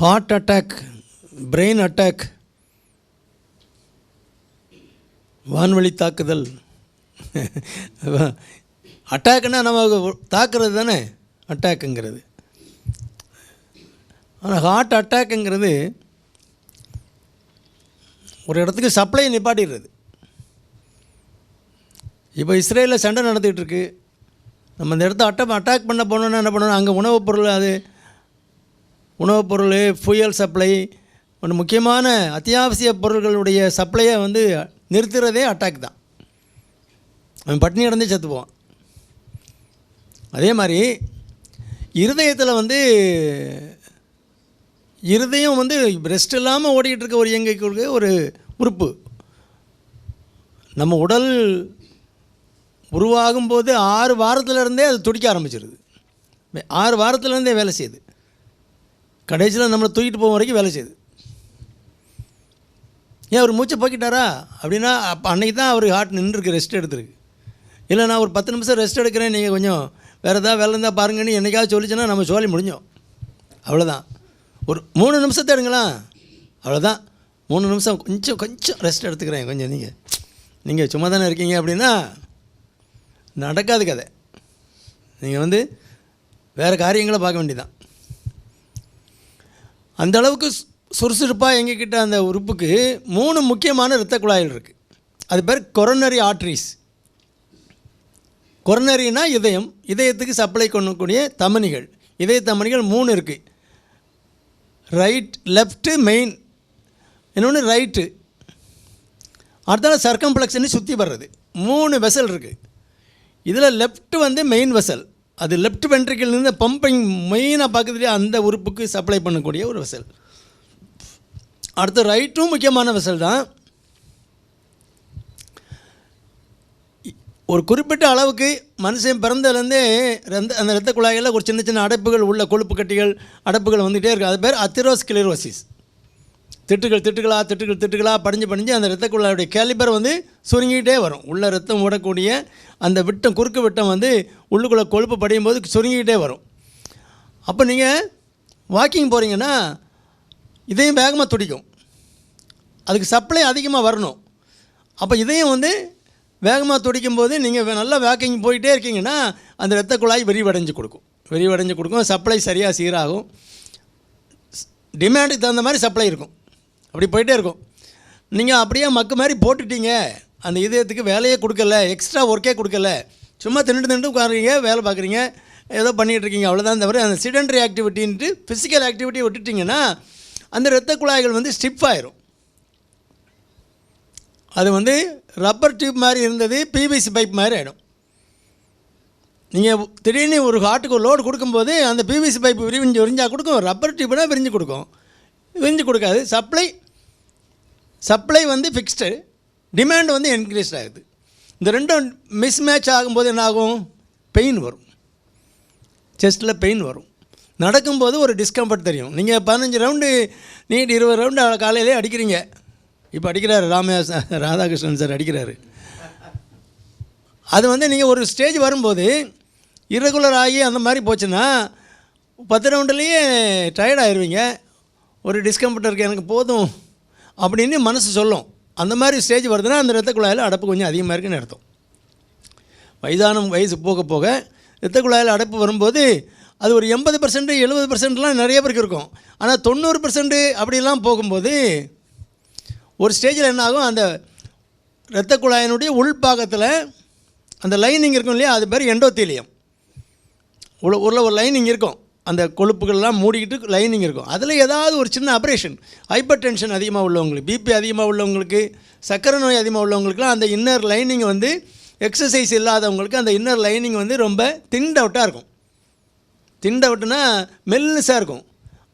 Heart attack brain attack வான்வழி தாக்குதல். அட்டாக்குன்னா நம்ம தாக்குறது தானே? அட்டாக்குங்கிறது ஆனால் ஹார்ட் அட்டாக்குங்கிறது ஒரு இடத்துக்கு சப்ளை நிப்பாட்டிடுறது. இப்போ இஸ்ரேலில் சண்டை நடந்துகிட்டு நம்ம இந்த இடத்த அட்ட அட்டாக் பண்ண போனோன்னா என்ன பண்ணணும் அங்கே உணவுப் பொருள் அது உணவுப் பொருள் ஃபியூயல் சப்ளை ஒன்று முக்கியமான அத்தியாவசிய பொருள்களுடைய சப்ளையை வந்து நிறுத்துறதே அட்டாக் தான். அவன் பட்டினி கிடந்தே செத்து போவான். அதே மாதிரி இருதயத்தில் வந்து இருதயம் வந்து ரெஸ்ட் இல்லாமல் ஓடிக்கிட்டு இருக்க ஒரு இயங்கிக்கு ஒரு உறுப்பு. நம்ம உடல் உருவாகும் போது ஆறு வாரத்துலேருந்தே அது துடிக்க ஆரம்பிச்சிருது. ஆறு வாரத்துலேருந்தே வேலை செய்யுது. கடைசியில் நம்மளை தூக்கிட்டு போகும் வரைக்கும் வேலை செய்யுது. ஏன் அவர் மூச்சை போக்கிட்டாரா? அப்படின்னா அப்போ அன்றைக்கி தான் அவர் ஹார்ட் நின்றுருக்கு ரெஸ்ட் எடுத்துருக்கு. இல்லை நான் ஒரு பத்து நிமிஷம் ரெஸ்ட் எடுக்கிறேன் நீங்கள் கொஞ்சம் வேறு ஏதாவது வேலை இருந்தால் பாருங்கன்னு என்றைக்காவது சொல்லிச்சுன்னா நம்ம சோழி முடிஞ்சோம். அவ்வளோதான் ஒரு மூணு நிமிஷத்தை எடுங்களேன். அவ்வளோதான் மூணு நிமிஷம் கொஞ்சம் கொஞ்சம் ரெஸ்ட் எடுத்துக்கிறேன் கொஞ்சம் நீங்கள் நீங்கள் சும்மா தானே இருக்கீங்க அப்படின்னா நடக்காது கதை. நீங்கள் வந்து வேறு காரியங்களை பார்க்க வேண்டியதான் அந்த அளவுக்கு சுறுசுறுப்பாக எங்கக்கிட்ட அந்த உறுப்புக்கு மூணு முக்கியமான இரத்த குழாய்கள் இருக்குது அது பேர் கொரோனரி ஆர்ட்ரிஸ் கொரோனரினா இதயம் இதயத்துக்கு சப்ளை பண்ணக்கூடிய தமனிகள். இதய தமனிகள் மூணு இருக்குது ரைட் லெஃப்ட்டு மெயின் இன்னொன்று ரைட்டு அடுத்தால சர்க்கம்ப்ளெக்ஸ்னு சுற்றி வர்றது. மூணு வெசல் இருக்குது இதில் லெஃப்ட் வந்து மெயின் வெசல் அது லெஃப்ட் வென்ட்ரிக்கிள்லேருந்து பம்பிங் மெயினாக பார்க்குறதுலேயே அந்த உறுப்புக்கு சப்ளை பண்ணக்கூடிய ஒரு வெசல் அடுத்து ரைட்டும் முக்கியமான வெசல் தான். ஒரு குறிப்பிட்ட அளவுக்கு மனுஷன் பிறந்ததுலேருந்தே ரந்த அந்த ரத்த குழாய்களில் ஒரு சின்ன சின்ன அடைப்புகள் உள்ள கொழுப்பு கட்டிகள் அடைப்புகள் வந்துகிட்டே இருக்குது அது பேர் அத்திரோஸ்கிலரோசிஸ் திட்டுகள் திட்டுகளாக திட்டுகள் திட்டுகளாக படிஞ்சு படிஞ்சு அந்த இரத்த குழாயுடைய கேலிபர் வந்து சுருங்கிக்கிட்டே வரும். உள்ளே ரத்தம் ஓடக்கூடிய அந்த விட்டம் குறுக்கு விட்டம் வந்து உள்ளுக்குள்ளே கொழுப்பு படியும் போது சுருங்கிக்கிட்டே வரும். அப்போ நீங்கள் வாக்கிங் போகிறீங்கன்னா இதையும் வேகமாக துடிக்கும். அதுக்கு சப்ளை அதிகமாக வரணும். அப்போ இதையும் வந்து வேகமாக துடிக்கும் போது நீங்கள் நல்லா வாக்கிங் போயிட்டே இருக்கீங்கன்னா அந்த இரத்த குழாய் விரிவடைஞ்சு கொடுக்கும். விரிவடைஞ்சு கொடுக்கும். சப்ளை சரியாக சீராகும். டிமாண்டுக்கு தகுந்த மாதிரி சப்ளை இருக்கும். அப்படி போயிட்டே இருக்கும். நீங்கள் அப்படியே மக்கு மாதிரி போட்டுட்டீங்க. அந்த இதயத்துக்கு வேலையே கொடுக்கல. எக்ஸ்ட்ரா ஒர்க்கே கொடுக்கல. சும்மா தின்னுட்டு தின்னுட்டு உட்காருங்க வேலை பார்க்குறீங்க ஏதோ பண்ணிகிட்டு இருக்கீங்க அவ்வளோதான் தவிர அந்த சிடென்ட்ரி ஆக்டிவிட்டின்ட்டு ஃபிசிக்கல் ஆக்டிவிட்டியை விட்டுட்டிங்கன்னா அந்த இரத்த குழாய்கள் வந்து ஸ்டிப் ஆயிரும். அது வந்து ரப்பர் டியூப் மாதிரி இருந்தது பிவிசி பைப் மாதிரி ஆகிடும் நீங்கள் திடீர்னு ஒரு ஹார்ட்டுக்கு ஒரு லோடு கொடுக்கும்போது அந்த பிவிசி பைப் விரிஞ்சு விரிஞ்சால் கொடுக்கும் ரப்பர் டியூப்னால் விரிஞ்சு கொடுக்கும். விரிஞ்சு கொடுக்காது. சப்ளை சப்ளை வந்து ஃபிக்ஸ்டு டிமாண்ட் வந்து இன்க்ரீஸ் ஆகுது. இந்த ரெண்டும் மிஸ் மேட்ச் ஆகும்போது என்ன ஆகும் பெயின் வரும். செஸ்ட்டில் பெயின் வரும். நடக்கும்போது ஒரு டிஸ்கம்ஃபர்ட் தெரியும். நீங்கள் பதினஞ்சு ரவுண்டு நீட் இருபது ரவுண்டு காலையிலே அடிக்கிறீங்க. இப்போ அடிக்கிறாரு ராமையா ராதாகிருஷ்ணன் சார் அடிக்கிறாரு. அது வந்து நீங்கள் ஒரு ஸ்டேஜ் வரும்போது இரகுலர் ஆகி அந்த மாதிரி போச்சுன்னா பத்து ரவுண்டுலேயே டயர்ட் ஆயிடுவீங்க ஒரு டிஸ்கம்ஃபர்ட் இருக்குது எனக்கு போதும் அப்படின்னு மனசு சொல்லும். அந்த மாதிரி ஸ்டேஜ் வருதுன்னா அந்த ரத்த குழாயில் அடப்பு கொஞ்சம் அதிகமாக இருக்குன்னு அர்த்தம். வயதான வயசு போக போக ரத்த குழாயில் அடைப்பு வரும்போது அது ஒரு எண்பது பர்சன்ட் எழுபது பர்சன்ட்லாம் நிறைய பேருக்கு இருக்கும். ஆனால் தொண்ணூறு பர்சன்ட் அப்படிலாம் போகும்போது ஒரு ஸ்டேஜில் என்ன ஆகும்? அந்த இரத்த குழாயினுடைய உள்பாகத்தில் அந்த லைனிங் இருக்கும் இல்லையா? அது பேர் எண்டோத்தீலியம் உள்ள உள்ள ஒரு லைனிங் இருக்கும். அந்த கொழுப்புகள்லாம் மூடிக்கிட்டு லைனிங் இருக்கும். அதில் ஏதாவது ஒரு சின்ன ஆப்ரேஷன் ஹைப்பர் டென்ஷன் அதிகமாக உள்ளவங்களுக்கு பிபி அதிகமாக உள்ளவங்களுக்கு சர்க்கரை நோய் அதிகமாக உள்ளவங்களுக்குலாம் அந்த இன்னர் லைனிங் வந்து எக்ஸசைஸ் இல்லாதவங்களுக்கு அந்த இன்னர் லைனிங் வந்து ரொம்ப திண்ட் அவுட்டாக இருக்கும். திண்ட் அவுட்டுனா மெல்லிசாக இருக்கும்.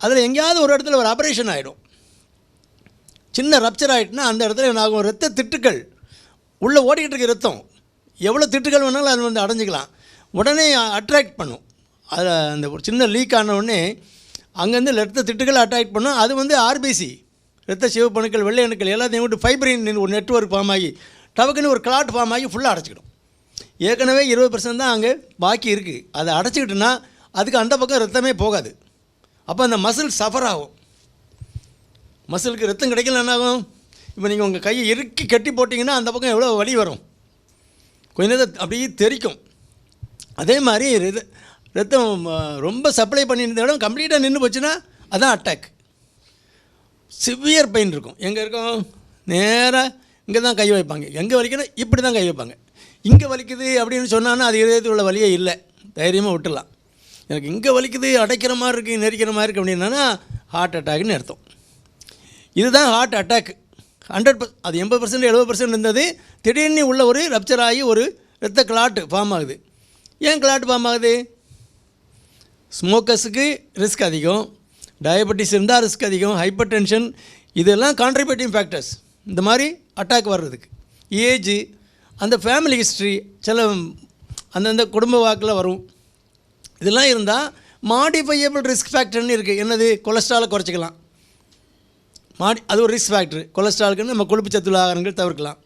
அதில் எங்கேயாவது ஒரு இடத்துல ஒரு ஆப்ரேஷன் ஆகிடும் சின்ன ரப்ச்சர் ஆகிட்டுனா அந்த இடத்துல என்ன ஆகும்? ரத்த திட்டுக்கள். உள்ளே ஓடிக்கிட்டு இருக்க ரத்தம் எவ்வளோ திட்டுக்கள் வேணாலும் அது வந்து அடைஞ்சிக்கலாம். உடனே அட்ராக்ட் பண்ணும். அதில் அந்த ஒரு சின்ன லீக் ஆனவுடனே அங்கேருந்து ரத்த திட்டுகள் அட்டாக் பண்ணோம். அது வந்து ஆர்பிசி ரத்த சிவப்பணுக்கள் வெள்ளை அணுக்கள் எல்லாத்தையும் விட்டு ஃபைப்ரின் ஒரு நெட்வொர்க் ஃபார்ம் ஆகி டவக்குன்னு ஒரு கிளாட் ஃபார்ம் ஆகி ஃபுல்லாக அடைச்சிக்கிடும். ஏற்கனவே இருபது பர்சன்ட் தான் அங்கே பாக்கி இருக்குது அதை அடைச்சிக்கிட்டுனா அதுக்கு அந்த பக்கம் ரத்தமே போகாது. அப்போ அந்த மசில் சஃபர் ஆகும். மசிலுக்கு ரத்தம் கிடைக்கல என்ன ஆகும்? இப்போ நீங்கள் உங்கள் கையை இறுக்கி கட்டி போட்டிங்கன்னா அந்த பக்கம் எவ்வளோ வலி வரும். கொஞ்ச நேரம் அப்படியே தெறிக்கும் அதே மாதிரி ரத்த ரத்தம் ரொம்ப சப்ளை பண்ணியிருந்த இடம் கம்ப்ளீட்டாக நின்று போச்சுன்னா அதான் அட்டாக் சிவியர் பெயின் இருக்கும். எங்கே இருக்கும்? நேராக இங்கே தான் கை வைப்பாங்க. எங்கே வலிக்கணும் இப்படி தான் கை வைப்பாங்க. இங்கே வலிக்குது அப்படின்னு சொன்னான்னா அது இதயத்தில் உள்ள வலியே இல்லை. தைரியமாக விட்டுடலாம். எனக்கு இங்கே வலிக்குது அடைக்கிற மாதிரி இருக்குது நெரிக்கிற மாதிரி இருக்குது அப்படின்னா ஹார்ட் அட்டாக்னு அர்த்தம். இதுதான் ஹார்ட் அட்டாக் ஹண்ட்ரட் பர் அது எண்பது பர்சன்ட் எழுபது பர்சன்ட் இருந்தது. திடீர்னு உள்ள ஒரு ரப்சர் ஆகி ஒரு ரத்த கிளாட்டு ஃபார்ம் ஆகுது. ஏன் கிளாட் ஃபார்ம் ஆகுது? ஸ்மோக்கர்ஸுக்கு ரிஸ்க் அதிகம். டயபெட்டிஸ் இருந்தால் ரிஸ்க் அதிகம். ஹைப்பர் டென்ஷன் இதெல்லாம் கான்ட்ரிபியூட்டிங் ஃபேக்டர்ஸ் இந்த மாதிரி அட்டாக் வர்றதுக்கு. ஏஜ் அந்த ஃபேமிலி ஹிஸ்ட்ரி சில அந்தந்த குடும்ப வாக்கில் வரும். இதெல்லாம் இருந்தால் மாடிஃபையபிள் ரிஸ்க் ஃபேக்டர்னு இருக்குது என்னது? கொலஸ்ட்ராலை குறைச்சிக்கலாம். மாடி அது ஒரு ரிஸ்க் ஃபேக்டர் கொலஸ்ட்ராலுக்கு நம்ம கொழுப்பு சத்துள்ள ஆகாரங்கள் தவிர்க்கலாம்.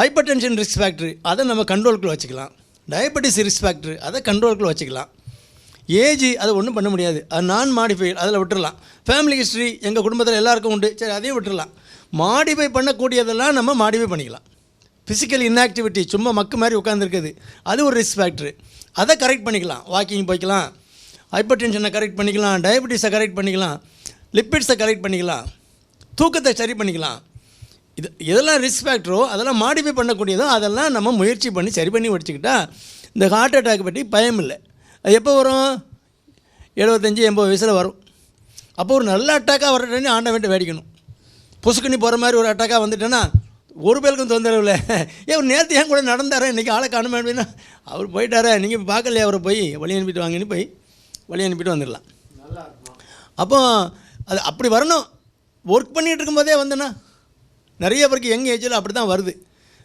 ஹைப்பர் டென்ஷன் ரிஸ்க் ஃபேக்டர் அதை நம்ம கண்ட்ரோலுக்குள்ளே வச்சுக்கலாம். டயபெட்டிஸ் ரிஸ்க் ஃபேக்டர் அதை கண்ட்ரோலுக்குள்ளே வச்சுக்கலாம். ஏஜ் அதை ஒன்றும் பண்ண முடியாது. அது நான் மாடிஃபைட் அதில் விட்டுடலாம் ஃபேமிலி ஹிஸ்ட்ரி எங்கள் குடும்பத்தில் எல்லாருக்கும் உண்டு. சரி அதையும் விட்டுடலாம் மாடிஃபை பண்ணக்கூடியதெல்லாம் நம்ம மாடிஃபை பண்ணிக்கலாம். ஃபிசிக்கல் இன்ஆக்டிவிட்டி சும்மா மக்கு மாதிரி உட்காந்துருக்குது அது ஒரு ரிஸ்க் ஃபேக்ட்ரு அதை கரெக்ட் பண்ணிக்கலாம். வாக்கிங் போய்க்கலாம். ஹைப்பர் டென்ஷனை கரெக்ட் பண்ணிக்கலாம். டயபெட்டிஸை கரெக்ட் பண்ணிக்கலாம். லிப்பிட்ஸை கரெக்ட் பண்ணிக்கலாம். தூக்கத்தை சரி பண்ணிக்கலாம். இது எதெல்லாம் ரிஸ்க் ஃபேக்டரோ அதெல்லாம் மாடிஃபை பண்ணக்கூடியதோ அதெல்லாம் நம்ம முயற்சி பண்ணி சரி பண்ணி வச்சுக்கிட்டால் இந்த ஹார்ட் அட்டாக் பற்றி பயம் இல்லை அது எப்போ வரும்? எழுபத்தஞ்சி எண்பது வயசில் வரும். அப்போ ஒரு நல்ல அட்டாக்காக வரட்டேன்னு ஆண்டவன்ட்டு வேடிக்கணும் புசுக்கண்ணி போகிற மாதிரி ஒரு அட்டாக்காக வந்துட்டேன்னா ஒரு பேருக்கும் தொந்தரவு இல்லை. ஏன் ஒரு நேற்று ஏன் கூட நடந்தாரே இன்றைக்கி ஆளை காணுமே அப்படின்னா அவர் போயிட்டாரே நீங்கள் பார்க்கலையே? அவரை போய் வழி அனுப்பிட்டு வாங்கன்னு போய் வழி அனுப்பிட்டு வந்துடலாம். அப்போ அது அப்படி வரணும். ஒர்க் பண்ணிகிட்டு இருக்கும்போதே வந்தேன்னா நிறைய பேருக்கு யங் ஏஜில் அப்படி தான் வருது.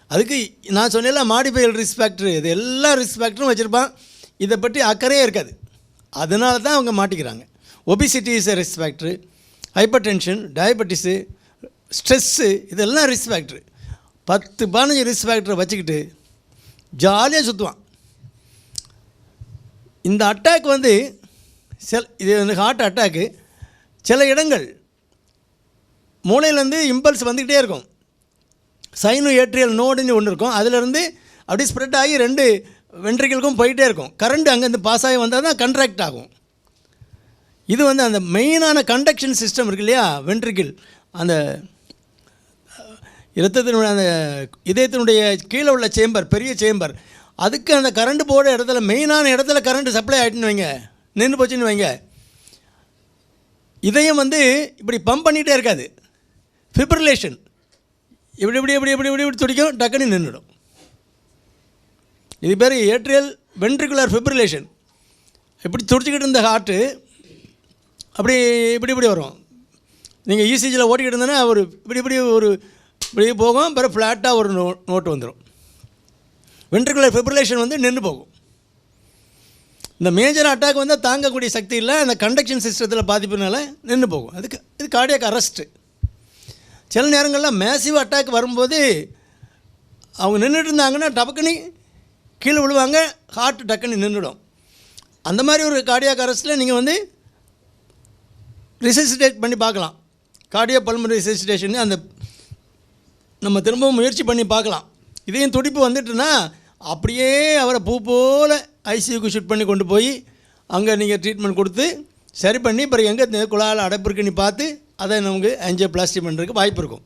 அதுக்கு நான் சொன்னேன்ல மாடிஃபைல் ரிஸ்க் இது எல்லா ரிஸ்பேக்டரும் வச்சுருப்பான். இதை பற்றி அக்கறையே இருக்காது. அதனால தான் அவங்க மாட்டிக்கிறாங்க. Obesity is a risk factor hypertension diabetes stress இதெல்லாம் ரிஸ்க் ஃபேக்ட்ரு பத்து பதினஞ்சு ரிஸ்க் ஃபேக்டரை வச்சுக்கிட்டு ஜாலியாக சுற்றுவான் இந்த அட்டாக் வந்து செல் இது வந்து ஹார்ட் அட்டாக்கு சில இடங்கள் மூளையிலேருந்து இம்பல்ஸ் வந்துக்கிட்டே இருக்கும். சைனு ஏட்ரியல் நோடுன்னு ஒன்று இருக்கும். அதிலேருந்து அப்படியே ஸ்ப்ரெட் ஆகி ரெண்டு வென்ட்ரிகளுக்கும் போயிட்டே இருக்கும். கரண்ட் அங்கேருந்து பாஸ் ஆகி வந்தால் தான் கண்ட்ராக்ட் ஆகும். இது வந்து அந்த மெயினான கண்டக்ஷன் சிஸ்டம் இருக்கு இல்லையா? வென்ட்ரிக்கிள் அந்த இரத்தத்தினுடைய அந்த இதயத்தினுடைய கீழே உள்ள சேம்பர் பெரிய சேம்பர் அதுக்கு அந்த கரண்ட் போகிற இடத்துல மெயினான இடத்துல கரண்ட் சப்ளை ஆகிட்டுன்னு வைங்க. நின்று போச்சுன்னு வைங்க. இதயம் வந்து இப்படி பம்ப் பண்ணிகிட்டே இருக்காது. ஃபிப்ரிலேஷன் இப்படி இப்படி இப்படி இப்படி இப்படி இப்படி துடிக்கும் டக்குன்னு நின்றுடும். இது பேர் ஏட்ரியல் வென்ட்ரிகுலர் ஃபிப்ரிலேஷன் இப்படி துடிச்சிக்கிட்டு இருந்த ஹார்ட்டு அப்படி இப்படி இப்படி வரும். நீங்கள் இசிஜியில் ஓட்டிக்கிட்டு இருந்தோன்னா ஒரு இப்படி இப்படி ஒரு இப்படி போகும் பிறகு ஃப்ளாட்டாக ஒரு நோ நோட்டு வந்துடும் வென்ட்ரிகுலர் ஃபிப்ரிலேஷன் வந்து நின்று போகும். இந்த மேஜர் அட்டாக் வந்து தாங்கக்கூடிய சக்தி இல்லை அந்த கண்டக்ஷன் சிஸ்டத்தில் பாதிப்புனால நின்று போகும். அதுக்கு இது கார்டியாக் அரெஸ்ட்டு சில நேரங்களில் மேசிவ் அட்டாக் வரும்போது அவங்க நின்றுட்டு இருந்தாங்கன்னா டபக்குன்னு கீழே விழுவாங்க ஹார்ட் டக்குன்னு நின்றுடும். அந்த மாதிரி ஒரு கார்டியாக் அரெஸ்ட்டில் நீங்கள் வந்து ரிசசிடேட் பண்ணி பார்க்கலாம். கார்டியோ பல்மரி ரிசசிடேஷன் அந்த நம்ம திரும்பவும் முயற்சி பண்ணி பார்க்கலாம். இதையும் துடிப்பு வந்துட்டுனா அப்படியே அவரை பூ போல் ஐசியூக்கு ஷூட் பண்ணி கொண்டு போய் அங்கே நீங்கள் ட்ரீட்மெண்ட் கொடுத்து சரி பண்ணி அப்புறம் எங்கே குழாயில் அடைப்பு இருக்குன்னு பார்த்து அதை நமக்கு ஆஞ்சியோபிளாஸ்டி பண்ணுறதுக்கு வாய்ப்பு இருக்கும்.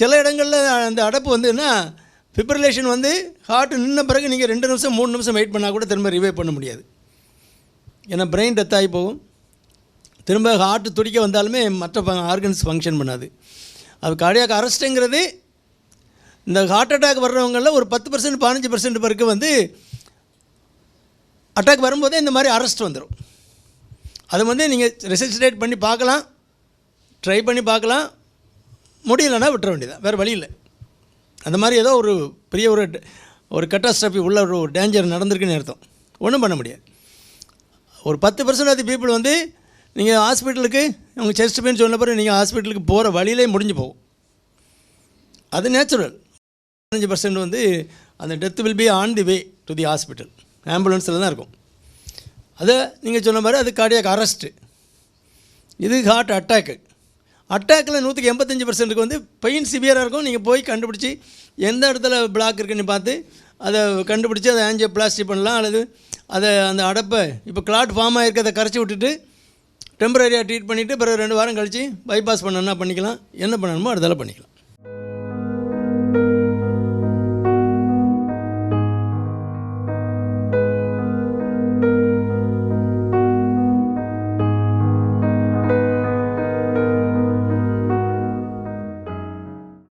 சில இடங்களில் அந்த அடைப்பு வந்துன்னா ஃபிப்ரிலேஷன் வந்து ஹார்ட் நின்ன பிறகு நீங்கள் ரெண்டு நிமிஷம் மூணு நிமிஷம் வெயிட் பண்ணால் கூட திரும்ப ரிவைவ் பண்ண முடியாது. ஏன்னா பிரெயின் டெத் ஆகி போகும். திரும்ப ஹார்ட் துடிக்க வந்தாலுமே மற்ற ஆர்கன்ஸ் ஃபங்க்ஷன் பண்ணாது. அது கார்டியாக் அரெஸ்ட்டுங்கிறது இந்த ஹார்ட் அட்டாக் வர்றவங்களில் ஒரு பத்து பர்சன்ட் பதினஞ்சு பர்சன்ட் பேருக்கு வந்து அட்டாக் வரும்போதே இந்த மாதிரி அரெஸ்ட் வந்துடும் அது வந்து நீங்கள் ரெசிஸ்டேட் பண்ணி பார்க்கலாம் ட்ரை பண்ணி பார்க்கலாம். முடியலன்னா விட்டுற வேண்டியதான் வேறு வழி இல்லை. அந்த மாதிரி ஏதோ ஒரு பெரிய ஒரு ஒரு கட்டாஸ்ட்ரஃபி உள்ள ஒரு டேஞ்சர் நடந்திருக்குன்னு அர்த்தம். ஒன்றும் பண்ண முடியாது. ஒரு பத்து பர்சன்ட் ஆஃப் பீப்புள் வந்து நீங்கள் ஹாஸ்பிட்டலுக்கு உங்கள் செஸ்ட் பெயின் சொன்ன பிறகு நீங்கள் ஹாஸ்பிட்டலுக்கு போகிற வழியிலே முடிஞ்சு போகும். அது நேச்சுரல் பதினஞ்சு பர்சன்ட் வந்து அந்த death will be on the way to the hospital ஆம்புலன்ஸில் தான் இருக்கும். அதை நீங்கள் சொன்ன மாதிரி அது கார்டியாக் அரெஸ்ட்டு இது ஹார்ட் அட்டாக்கு அட்டாக்கில் நூற்றுக்கு எண்பத்தஞ்சு பர்சன்ட்டுக்கு வந்து பெயின் சிவியராக இருக்கும். நீங்கள் போய் கண்டுபிடிச்சி எந்த இடத்துல பிளாக் இருக்குன்னு பார்த்து அதை கண்டுபிடிச்சி அதை ஆஞ்சியோ பிளாஸ்டிக் பண்ணலாம். அல்லது அதை அந்த அடப்பை இப்போ கிளாட் ஃபார்ம் ஆகிருக்கிறத கரைச்சி விட்டுட்டு டெம்பரரியாக ட்ரீட் பண்ணிவிட்டு பிறகு ரெண்டு வாரம் கழித்து பைபாஸ் பண்ணணும்னா பண்ணிக்கலாம். என்ன பண்ணணுமோ அதெல்லாம் பண்ணிக்கலாம்.